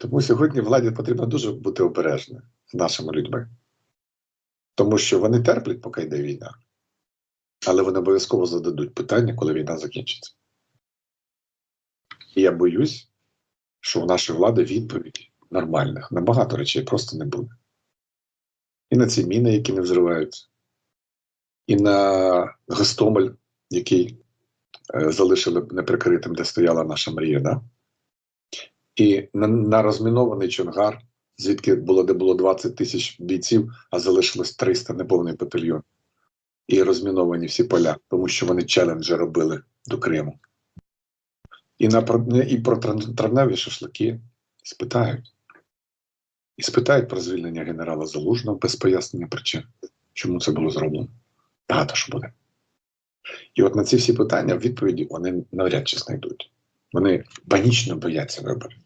Тому сьогодні владі потрібно дуже бути обережною з нашими людьми. Тому що вони терплять, поки йде війна, але вони обов'язково зададуть питання, коли війна закінчиться. І я боюсь, що в нашої влади відповіді нормальних на багато речей просто не буде. І на ці міни, які не взриваються, і на Гостомель, який е, залишили неприкритим, де стояла наша мрія, да? І на, на розмінований Чонгар, звідки було, де було 20 тисяч бійців, а залишилось 300 неповний батальйон. І розміновані всі поля, тому що вони челенджі робили до Криму. І, на, і про травневі шашлики спитають. І спитають про звільнення генерала Залужного без пояснення причин, чому це було зроблено. Багато що буде. І от на ці всі питання відповіді вони навряд чи знайдуть. Вони панічно бояться виборів.